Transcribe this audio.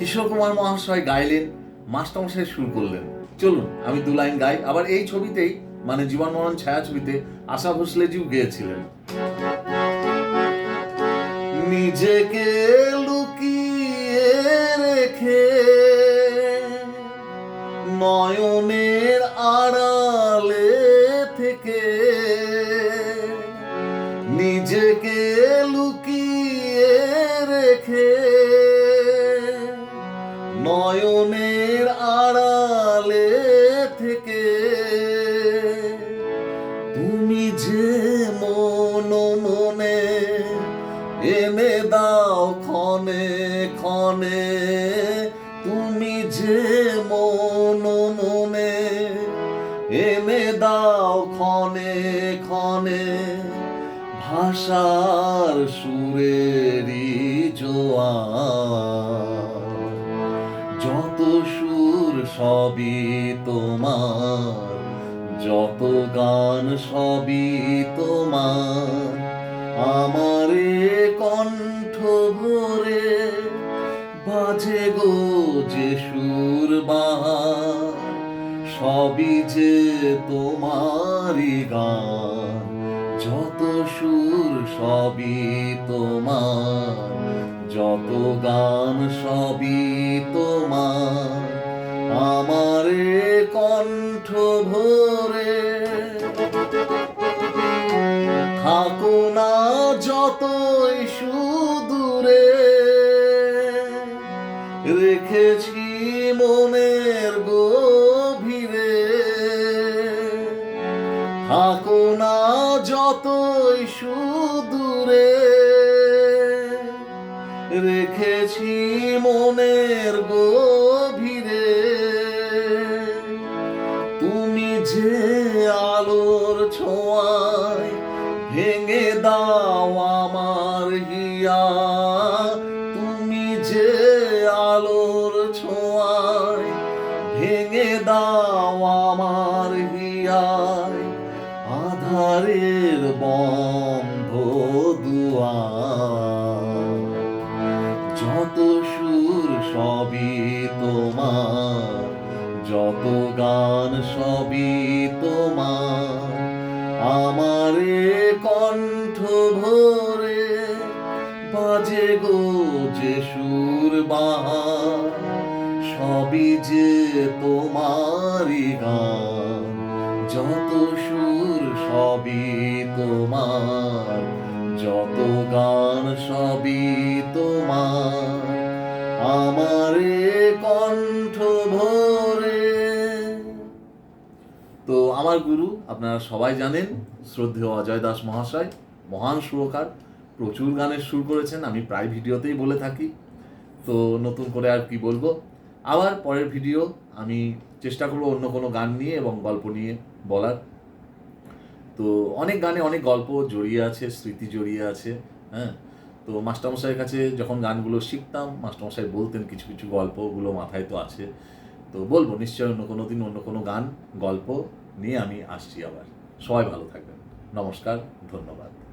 কিশোর কুমার মহাশয় গাইলেন, মাস্টারমশাই শুরু করলেন। চলুন, আমি দু লাইন গাই। আবার এই ছবিতেই মানে জীবন মরণ ছায়া ছবিতে আশা ভোসলেজিও গেয়েছিলেন। নিজেকে লুকিয়ে রেখে নয়নের আড়ালে থেকে নিজেকে লুকিয়ে রেখে নয়নের আড়ালে থেকে তুমি যে মন মনে এনে দাও ক্ষণে ক্ষণে, তুমি যে মন মনে এনে দাও ক্ষণে ক্ষণে, ভাষার সুরেরই জোয়ার যত সুর সবই তোমার, যত গান সবই তোমার। আমারে কণ্ঠ ভরে বাজে গো যে সুর বাহার, সবই যে তোমারই গান, যত সুর সবই তোমার, যত গান সবই তোমার। আমারে কণ্ঠ ভরে। থাকো না যতই সুদূরে। রেখেছি মনের গভীরে। থাকো না যতই সুদূরে। রেখেছি মনের গভীরে। যে আলোর ছোঁয়ায় ভেঙে দাও আমার হিয়া। তুমি যে আলোর ছোঁয়ায় ভেঙে দাও আমার হিয়ায়, আধারের বন্ধ যত গান সবই তোমার। আমারে কণ্ঠ ভরে বাজে গো যে সুর বাহার। সবই যে তোমারই গান, যত সুর সবই তোমার। যত গান সবই তোমার। আমারে কণ্ঠ আমার গুরু, আপনারা সবাই জানেন, শ্রদ্ধেয় অজয় দাস মহাশয়, মহান সুরকার, প্রচুর গানের সুর করেছেন, আমি প্রায় ভিডিওতেই বলে থাকি। তো নতুন করে আর কি বলব? আবার পরের ভিডিও আমি চেষ্টা করব অন্য কোনো গান নিয়ে এবং গল্প নিয়ে বলার। তো অনেক গানে অনেক গল্প জড়িয়ে আছে, স্মৃতি জড়িয়ে আছে হ্যাঁ? তো মাস্টারমশাইয়ের কাছে যখন গানগুলো শিখতাম, মাস্টারমশাই বলতেন কিছু কিছু গল্পগুলো মাথায় তো আছে। তো বলব, নিশ্চয়ই অন্য কোনো দিন অন্য কোনো গান, গল্প নিয়ে আমি আসছি আবার। সবাই ভালো থাকবেন। নমস্কার ধন্যবাদ।